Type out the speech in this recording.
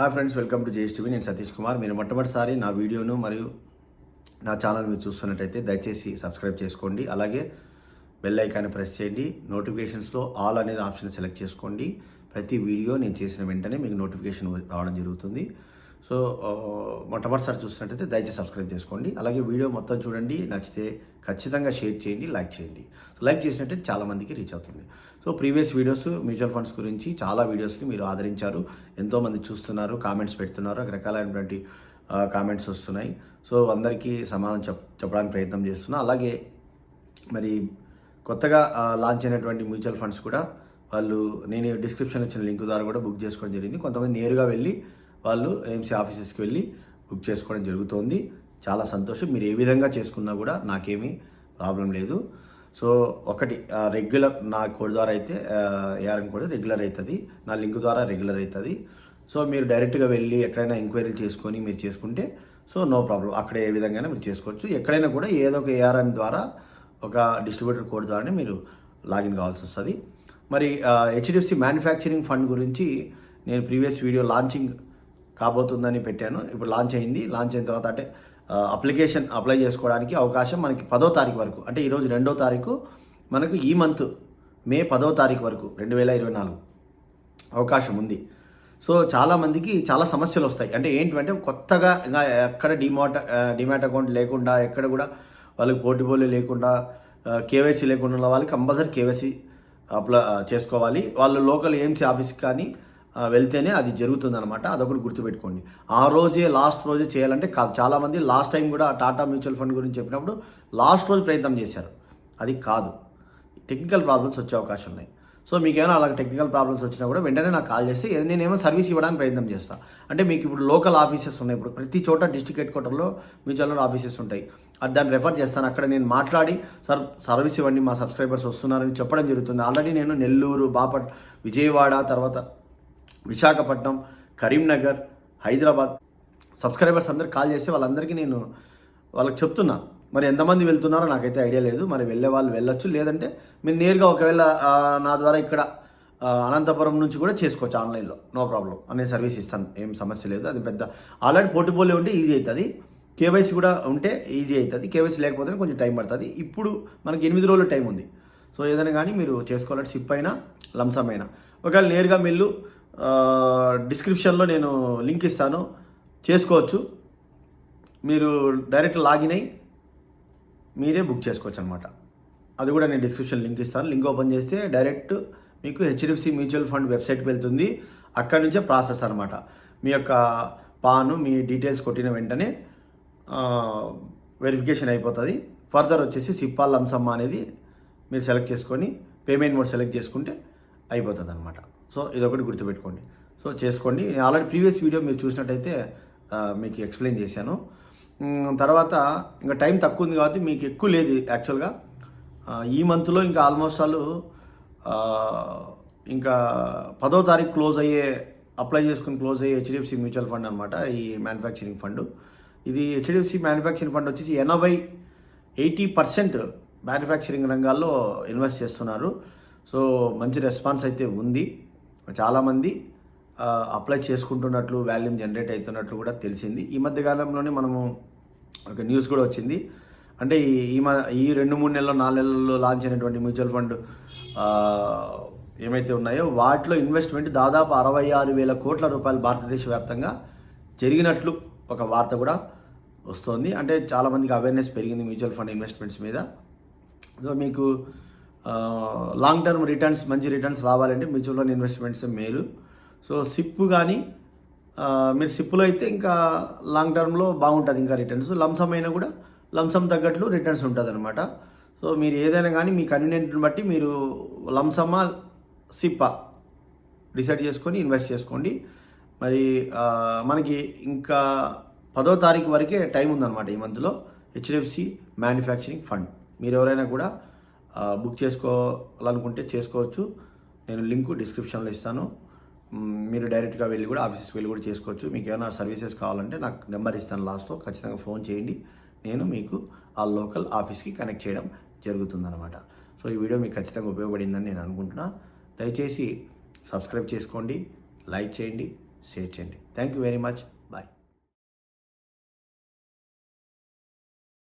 Hi friends welcome to JS TV నేను సతీష్ కుమార్. మీరు మొట్టమొదటిసారి నా వీడియోను మరియు నా ఛానల్ మీరు చూస్తున్నట్టయితే దయచేసి సబ్స్క్రైబ్ చేసుకోండి. అలాగే బెల్ ఐకాన్ని ప్రెస్ చేయండి. నోటిఫికేషన్స్లో ఆల్ అనేది ఆప్షన్ సెలెక్ట్ చేసుకోండి. ప్రతి వీడియో నేను చేసిన వెంటనే మీకు నోటిఫికేషన్ రావడం జరుగుతుంది. సో మొట్టమొదటిసారి చూసినట్టయితే దయచేసి సబ్స్క్రైబ్ చేసుకోండి. అలాగే వీడియో మొత్తం చూడండి. నచ్చితే ఖచ్చితంగా షేర్ చేయండి లైక్ చేయండి. సో లైక్ చేసినట్టయితే చాలామందికి రీచ్ అవుతుంది. So previous videos mutual funds గురించి చాలా వీడియోస్ని మీరు ఆదరించారు. ఎంతోమంది చూస్తున్నారు కామెంట్స్ పెడుతున్నారు. రకరకాలైనటువంటి కామెంట్స్ వస్తున్నాయి. సో అందరికీ సమాధానం చెప్ చెప్పడానికి ప్రయత్నం చేస్తున్నా. అలాగే మరి కొత్తగా లాంచ్ అయినటువంటి మ్యూచువల్ ఫండ్స్ కూడా వాళ్ళు నేను డిస్క్రిప్షన్ ఇచ్చిన లింక్ ద్వారా కూడా బుక్ చేసుకోవడం జరిగింది. కొంతమంది నేరుగా వెళ్ళి వాళ్ళు ఏఎంసీ ఆఫీసెస్కి వెళ్ళి బుక్ చేసుకోవడం జరుగుతోంది. చాలా సంతోషం. మీరు ఏ విధంగా చేసుకున్నా కూడా నాకేమీ ప్రాబ్లం లేదు. సో ఒకటి రెగ్యులర్ నా కోడ్ ద్వారా అయితే ఏఆర్ఎం కోడ్ రెగ్యులర్ అవుతుంది నా లింక్ ద్వారా రెగ్యులర్ అవుతుంది సో మీరు డైరెక్ట్గా వెళ్ళి ఎక్కడైనా ఎంక్వైరీ చేసుకొని మీరు చేసుకుంటే సో నో ప్రాబ్లం అక్కడ ఏ విధంగా మీరు చేసుకోవచ్చు. ఎక్కడైనా కూడా ఏదో ఒక ఏఆర్ఎన్ ద్వారా ఒక డిస్ట్రిబ్యూటర్ కోడ్ ద్వారానే మీరు లాగిన్ కావాల్సి వస్తుంది. మరి హెచ్డిఎఫ్సి మ్యానుఫ్యాక్చరింగ్ ఫండ్ గురించి నేను ప్రీవియస్ వీడియో లాంచింగ్ కాబోతుందని పెట్టాను. ఇప్పుడు లాంచ్ అయింది. లాంచ్ అయిన తర్వాత అంటే అప్లికేషన్ అప్లై చేసుకోవడానికి అవకాశం మనకి పదో తారీఖు వరకు. అంటే ఈరోజు రెండో తారీఖు మనకు ఈ మంత్ మే పదో తారీఖు వరకు రెండు వేల ఇరవై నాలుగు అవకాశం ఉంది. సో చాలామందికి చాలా సమస్యలు వస్తాయి. అంటే ఏంటంటే కొత్తగా ఇంకా ఎక్కడ డిమాట్ డిమాట్ అకౌంట్ లేకుండా ఎక్కడ కూడా వాళ్ళకి పోర్టిఫోలియో లేకుండా కేవైసీ లేకుండా వాళ్ళకి కంపల్సరీ కేవైసీ అప్లై చేసుకోవాలి. వాళ్ళు లోకల్ ఏఎంసీ ఆఫీస్కి కానీ వెళ్తేనే అది జరుగుతుంది అనమాట అదొకటి గుర్తుపెట్టుకోండి. ఆ రోజే లాస్ట్ రోజే చేయాలంటే కాదు. చాలామంది లాస్ట్ టైం కూడా టాటా మ్యూచువల్ ఫండ్ గురించి చెప్పినప్పుడు లాస్ట్ రోజు ప్రయత్నం చేశారు. అది కాదు. టెక్నికల్ ప్రాబ్లమ్స్ వచ్చే అవకాశం ఉన్నాయి. సో మీకు ఏమైనా టెక్నికల్ ప్రాబ్లమ్స్ వచ్చినా కూడా వెంటనే నాకు కాల్ చేస్తే నేనేమో సర్వీస్ ఇవ్వడానికి ప్రయత్నం చేస్తాను అంటే మీకు ఇప్పుడు లోకల్ ఆఫీసెస్ ఉన్నాయి. ఇప్పుడు ప్రతి చోట డిస్ట్రిక్ట్ హెడ్ క్వార్టర్లో మ్యూచువల్ ఆఫీసెస్ ఉంటాయి. అది దాన్ని రెఫర్ చేస్తాను. అక్కడ నేను మాట్లాడి సర్ సర్వీస్ ఇవ్వండి. మా సబ్స్క్రైబర్స్ వస్తున్నారని చెప్పడం జరుగుతుంది. ఆల్రెడీ నేను నెల్లూరు బాపట్ విజయవాడ తర్వాత విశాఖపట్నం కరీంనగర్ హైదరాబాద్. సబ్స్క్రైబర్స్ అందరు కాల్ చేస్తే వాళ్ళందరికీ నేను వాళ్ళకి చెప్తున్నా. మరి ఎంతమంది వెళ్తున్నారో నాకైతే ఐడియా లేదు. మరి వెళ్ళే వాళ్ళు వెళ్ళొచ్చు. లేదంటే మీరు నేరుగా ఒకవేళ నా ద్వారా ఇక్కడ అనంతపురం నుంచి కూడా చేసుకోవచ్చు ఆన్లైన్లో. No problem. అనే సర్వీస్ ఇస్తాను. ఏం సమస్య లేదు. అది పెద్ద ఆల్రెడీ పోర్టిపోలియో ఉంటే ఈజీ అవుతుంది. కేవైసీ కూడా ఉంటే ఈజీ అవుతుంది. కేవైసీ లేకపోతే కొంచెం టైం పడుతుంది. ఇప్పుడు మనకి ఎనిమిది రోజుల టైం ఉంది. సో ఏదైనా కానీ మీరు చేసుకోవాలంటే సిప్ అయినా లంసమైనా అయినా. ఒకవేళ నేరుగా మీరు డిస్క్రిప్షన్లో నేను లింక్ ఇస్తాను. చేసుకోవచ్చు. మీరు డైరెక్ట్ లాగిన్ అయ్యి మీరే బుక్ చేసుకోవచ్చు అనమాట అది కూడా నేను డిస్క్రిప్షన్ లింక్ ఇస్తాను. లింక్ ఓపెన్ చేస్తే డైరెక్ట్ మీకు హెచ్డిఎఫ్సి మ్యూచువల్ ఫండ్ వెబ్సైట్కి వెళ్తుంది. అక్కడి నుంచే ప్రాసెస్ అనమాట మీ యొక్క పాను మీ డీటెయిల్స్ కొట్టిన వెంటనే వెరిఫికేషన్ అయిపోతుంది. ఫర్దర్ వచ్చేసి సిప్పాల్ లంసమ్మ అనేది మీరు సెలెక్ట్ చేసుకొని పేమెంట్ మోడ్ సెలెక్ట్ చేసుకుంటే అయిపోతుంది అనమాట సో ఇదొకటి గుర్తుపెట్టుకోండి. సో చేసుకోండి. నేను ఆల్రెడీ ప్రీవియస్ వీడియో మీరు చూసినట్టయితే మీకు ఎక్స్ప్లెయిన్ చేశాను. తర్వాత ఇంకా టైం తక్కువ ఉంది కాబట్టి మీకు ఎక్కువ లేదు యాక్చువల్గా. ఈ మంత్లో ఇంకా ఆల్మోస్ట్ వాళ్ళు ఇంకా పదో తారీఖు క్లోజ్ అయ్యే అప్లై చేసుకుని క్లోజ్ అయ్యే హెచ్డిఎఫ్సి మ్యూచువల్ ఫండ్ అనమాట ఈ మ్యానుఫ్యాక్చరింగ్ ఫండ్. ఇది హెచ్డిఎఫ్సి మ్యానుఫ్యాక్చరింగ్ ఫండ్ వచ్చేసి ఎనభై ఎయిటీ పర్సెంట్ మ్యానుఫ్యాక్చరింగ్ రంగాల్లో ఇన్వెస్ట్ చేస్తున్నారు. సో మంచి రెస్పాన్స్ అయితే ఉంది. చాలామంది అప్లై చేసుకుంటున్నట్లు వాల్యూమ్ జనరేట్ అవుతున్నట్లు కూడా తెలిసింది. ఈ మధ్య కాలంలోనే మనము ఒక న్యూస్ కూడా వచ్చింది. అంటే ఈ ఈ ఈ రెండు మూడు నెలలు నాలుగు నెలల్లో లాంచ్ అయినటువంటి మ్యూచువల్ ఫండ్ ఏమైతే ఉన్నాయో వాటిలో ఇన్వెస్ట్మెంట్ దాదాపు అరవై ఆరు వేల కోట్ల రూపాయలు భారతదేశ వ్యాప్తంగా జరిగినట్లు ఒక వార్త కూడా వస్తోంది. అంటే చాలామందికి అవేర్నెస్ పెరిగింది మ్యూచువల్ ఫండ్ ఇన్వెస్ట్మెంట్స్ మీద. సో మీకు లాంగ్ టర్మ్ రిటర్న్స్ మంచి రిటర్న్స్ రావాలంటే మ్యూచువల్ ఫండ్ ఇన్వెస్ట్మెంట్స్ మేలు సో సిప్ కానీ మీరు సిప్పులో అయితే ఇంకా లాంగ్ టర్మ్లో బాగుంటుంది ఇంకా రిటర్న్స్ లంసమ్ అయినా కూడా లంసమ్ తగ్గట్లు రిటర్న్స్ ఉంటుంది అనమాట సో మీరు ఏదైనా కానీ మీ కన్వీనియంట్ని బట్టి మీరు లంసమ్మా సిప్పా డిసైడ్ చేసుకొని ఇన్వెస్ట్ చేసుకోండి. మరి మనకి ఇంకా పదో తారీఖు వరకే టైం ఉందన్నమాట ఈ మంత్లో హెచ్డిఎఫ్సి మ్యానుఫ్యాక్చరింగ్ ఫండ్ మీరు ఎవరైనా కూడా బుక్ చేసుకోవాలనుకుంటే చేసుకోవచ్చు. నేను లింక్ డిస్క్రిప్షన్లో ఇస్తాను. మీరు డైరెక్ట్గా వెళ్ళి కూడా ఆఫీసెస్కి వెళ్ళి కూడా చేసుకోవచ్చు. మీకు ఏమైనా సర్వీసెస్ కావాలంటే నాకు నెంబర్ ఇస్తాను లాస్ట్లో. ఖచ్చితంగా ఫోన్ చేయండి. నేను మీకు ఆ లోకల్ ఆఫీస్కి కనెక్ట్ చేయడం జరుగుతుందన్నమాట. సో ఈ వీడియో మీకు ఖచ్చితంగా ఉపయోగపడిందని నేను అనుకుంటున్నా. దయచేసి సబ్స్క్రైబ్ చేసుకోండి లైక్ చేయండి షేర్ చేయండి. Thank you very much.